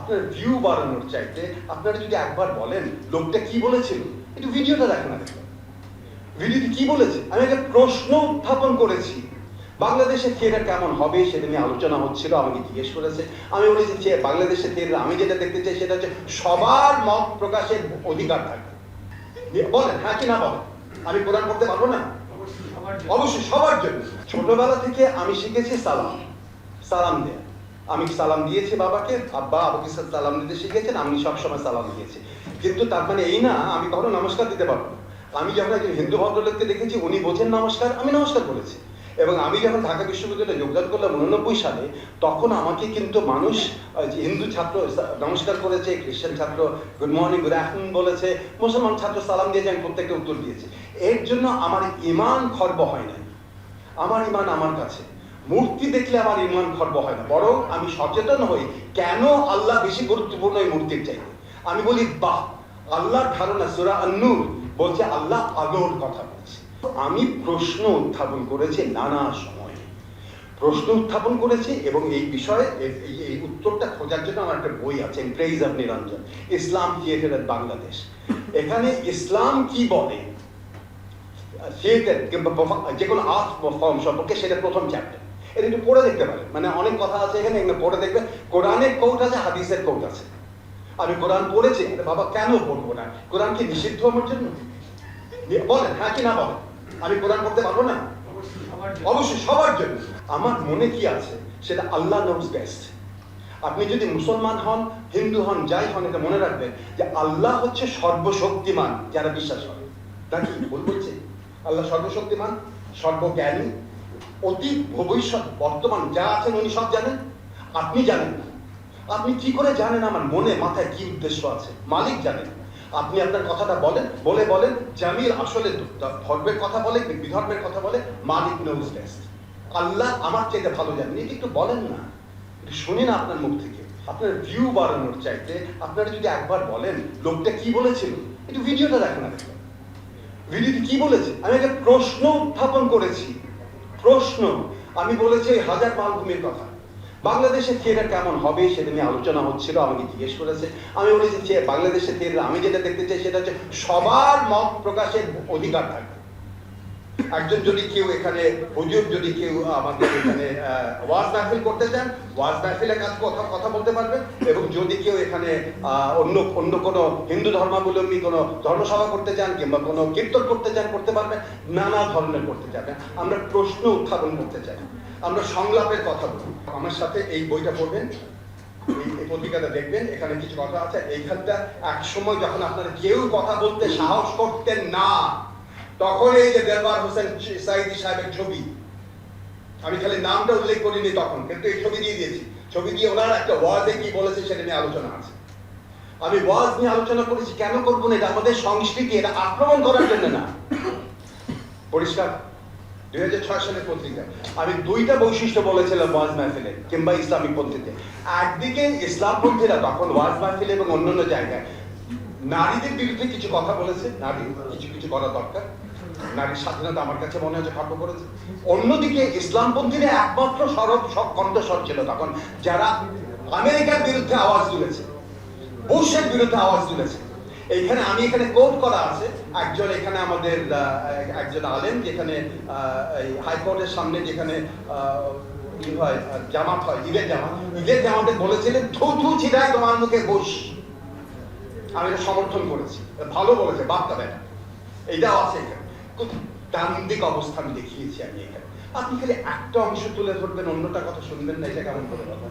আপনার ভিউ বাড়ানোর চাইতে আপনারা যদি একবার বলেন লোকটা কি বলেছিল একটু ভিডিওটা দেখেন না দেখুন। ভিডিওতে কি বলেছে? আমি একটা প্রশ্ন উত্থাপন করেছি। বাংলাদেশের থিয়েটার কেমন হবে সেটা নিয়ে আলোচনা হচ্ছিল আমাকে জিজ্ঞেস করেছে। আমি বলেছি যে বাংলাদেশের থিয়েটার আমি যেটা দেখতে চাই সেটা হচ্ছে সবার মত প্রকাশের অধিকার থাকবে। বলেন হ্যাঁ কি না বলেন? আমি প্রদান করতে পারব না? অবশ্যই সবার জন্য। ছোটবেলা থেকে আমি শিখেছি সালাম। সালাম দেয়া। আমি সালাম দিয়েছি বাবাকে? আব্বা আবাকে সালাম দিতে শিখেছেন? আমি সবসময় সালাম দিয়েছি। কিন্তু তার মানে এই না, আমি কখনো নমস্কার দিতে পারব না। আমি যখন একজন হিন্দু ভদ্রলোককে দেখেছি, উনি বোঝেন নমস্কার, আমি নমস্কার করেছি এবং আমি যখন ঢাকা বিশ্ববিদ্যালয়ে যোগদান করলাম উননব্বই সালে, তখন আমাকে কিন্তু মানুষ হিন্দু ছাত্র নমস্কার করেছে, খ্রিস্টান ছাত্র, গুড মর্নিং, গুড আফটারনুন বলেছে, মুসলমান ছাত্র সালাম দিয়েছে, আমি প্রত্যেকটা উত্তর দিয়েছি। এর জন্য আমার ইমান খর্ব হয় নাই। আমার ইমান আমার কাছে। মূর্তি দেখলে আমার ইমান খর্ব হয় না। বরং আমি সচেতন হই, কেন আল্লাহ বেশি গুরুত্বপূর্ণ এই মূর্তির চাইতে? আমি বলি, বাহ, আল্লাহর ধারণা সুরা আন্নুর বলছে, আল্লাহ আলোর কথা বলছে। আমি প্রশ্ন উত্থাপন করেছি নানা সময়ে। প্রশ্ন উত্থাপন করেছি এবং এই বিষয়ে এই উত্তরটা খোঁজার জন্য আমার একটা বই আছে praise of Niranjan Islam theatre Bangladesh. এখানে ইসলাম কি বলে? থিয়েটার যে কোনো আর্ট ফর্ম সম্পর্কে সেটা প্রথম চ্যাপ্টার এটা একটু পড়ে দেখতে পারেন। মানে অনেক কথা আছে এখানে, এগুলো পড়ে দেখবে। কোরআনের কোট আছে, হাদিসের কোট আছে। আমি কোরআন পড়েছি বাবা, কেন পড়ব না? কোরআন কি নিষিদ্ধ আমার জন্য? বলেন হ্যাঁ কি না বলেন? আমি কোরআন পড়তে পারব না? অবশ্যই, সবার জন্য। আমার মনে কি আছে, সেটা আল্লাহ নোজ বেস্ট আপনি যদি মুসলমান হন, হিন্দু হন, যাই হন, এটা মনে রাখবেন যে আল্লাহ হচ্ছে সর্বশক্তিমান, যারা বিশ্বাস করে। নাকি ভুল বলছে? আল্লাহ সর্বশক্তিমান, সর্বজ্ঞানী অতীত, ভবিষ্যৎ, বর্তমান যা আছেন উনি সব জানেন। আপনি জানেন না। আপনি কি করে জানেন আমার মনে, মাথায় কি উদ্দেশ্য আছে? মালিক জানেন। আপনি আপনার কথাটা বলেন, বলে বলেন, জামিল আসলে ধর্মের কথা বলে বিধর্মের কথা বলে, মালিক নোজ বেস্ট আল্লাহ আমার চাইতে ভালো জানেন। এটা একটু বলেন না? শুনি না আপনার মুখ থেকে। আপনার ভিউ বাড়ানোর চাইতে আপনারা যদি একবার বলেন, লোকটা কি বলেছিল? একটু ভিডিওটা দেখেন না ভিডিওতে কি বলেছে? আমি একটা প্রশ্ন উত্থাপন করেছি। প্রশ্ন। আমি বলেছি হাজার মালভূমির কথা। বাংলাদেশের থিয়েটার কেমন হবে সেটা নিয়ে আলোচনা হচ্ছিল, আমাকে জিজ্ঞেস করেছে। আমি বলেছি বাংলাদেশের থিয়েটার আমি যেটা দেখতে চাই সেটা হচ্ছে সবার মত প্রকাশের অধিকার থাকবে। একজন যদি কেউ এখানে, হুজুর যদি কেউ আমাদের এখানে ওয়াজ মাহফিল করতে চান, ওয়াজ মাহফিলে কাজ কথা কথা বলতে পারবেন। এবং যদি কেউ এখানে অন্য অন্য কোনো হিন্দু ধর্মাবলম্বী কোনো ধর্মসভা করতে চান কিংবা কোনো কীর্তন করতে চান, করতে পারবেন, নানা ধরনের করতে যাবেন আমরা প্রশ্ন উত্থাপন করতে চাই। আমরা সংলাপের কথা বলি। আমার সাথে এই বইটা পড়বেন, এই পত্রিকাটা দেখবেন, এখানে কিছু কথা আছে। এইখানটা এক সময় যখন আপনারা কেউ কথা বলতে সাহস করতেন না তখন এই যে দেলবার হোসেন সাইদি সাহেবের ছবি, আমি খালি নামটা উল্লেখ করিনি তখন, কিন্তু এই ছবি দিয়ে দিয়েছি। ছবি দিয়ে ওনার একটা ওয়াজে কি বলেছে সেটা নিয়ে আলোচনা আছে। আমি ওয়াজ নিয়ে আলোচনা করেছি, কেন করব না? এটা আমাদের সংস্কৃতি, এটা আক্রমণ করার জন্য না। পরিষ্কার? দুই হাজার ছয় সালের পত্রিকা। আমি দুইটা বৈশিষ্ট্য বলেছিলাম ওয়াজ মাহফিলে, কিংবা ইসলামিক পন্থীতে। একদিকে ইসলামপন্থীরা তখন ওয়াজ মাহফিলে এবং অন্যান্য জায়গায় নারীদের বিরুদ্ধে কিছু কথা বলেছে, নারী, কিছু কিছু করা দরকার। নারীর স্বাধীনতা আমার কাছে মনে হচ্ছে খর্ব করেছে। অন্যদিকে ইসলামপন্থীরা একমাত্র সরব সব কণ্ঠস্বর ছিল তখন, যারা আমেরিকার বিরুদ্ধে আওয়াজ তুলেছে, বুশের বিরুদ্ধে আওয়াজ তুলেছে। এইখানে আমি এখানে কোট করা আছে, একজন এখানে আমাদের একজন আলেম যেখানে হাইকোর্টের সামনে যেখানে হয়, জামাত হয়, ঈদের জামাত। ঈদের জামাতে বলেছিলেন, থু থু ছিটায় তোমার মুখে বস আমি এটা সমর্থন করেছি। ভালো বলেছে, বার্তা বেটা এইটাও আছে এখানে। খুব দান্দিক অবস্থা আমি দেখিয়েছি আমি এখানে। আপনি খালি একটা অংশ তুলে ধরবেন, অন্যটা কথা শুনবেন না, এটা কেমন করে কথা?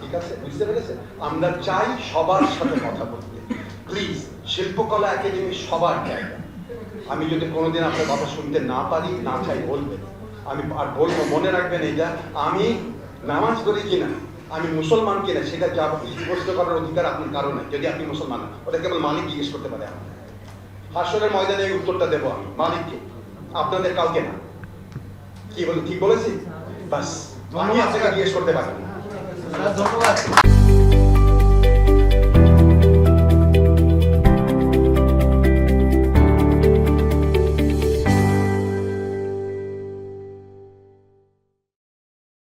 ঠিক আছে? বুঝতে পেরেছেন? আমরা চাই সবার সাথে কথা বলতে। প্লিজ শিল্পকলা একাডেমি সবার জায়গা আমি যদি কোনোদিন আপনার কথা শুনতে না পারি, না চাই বলবেন। আমি আর বলব, মনে রাখবেন এইটা, আমি নামাজ পড়ি কিনা? আমি মুসলমান কিনা সেটা যা প্রশ্ন করার অধিকার আপনার কারণে যদি আপনি মুসলমান ওটা কেবল মালিক জিজ্ঞেস করতে পারে আমাকে। হাসরের ময়দানে এই উত্তরটা দেবো আমি। মালিককে। আপনাদের কাউকে না। কি বলে, ঠিক বলেছি? বাস। আমি আপনাকে জিজ্ঞেস করতে পারি ধন্যবাদ।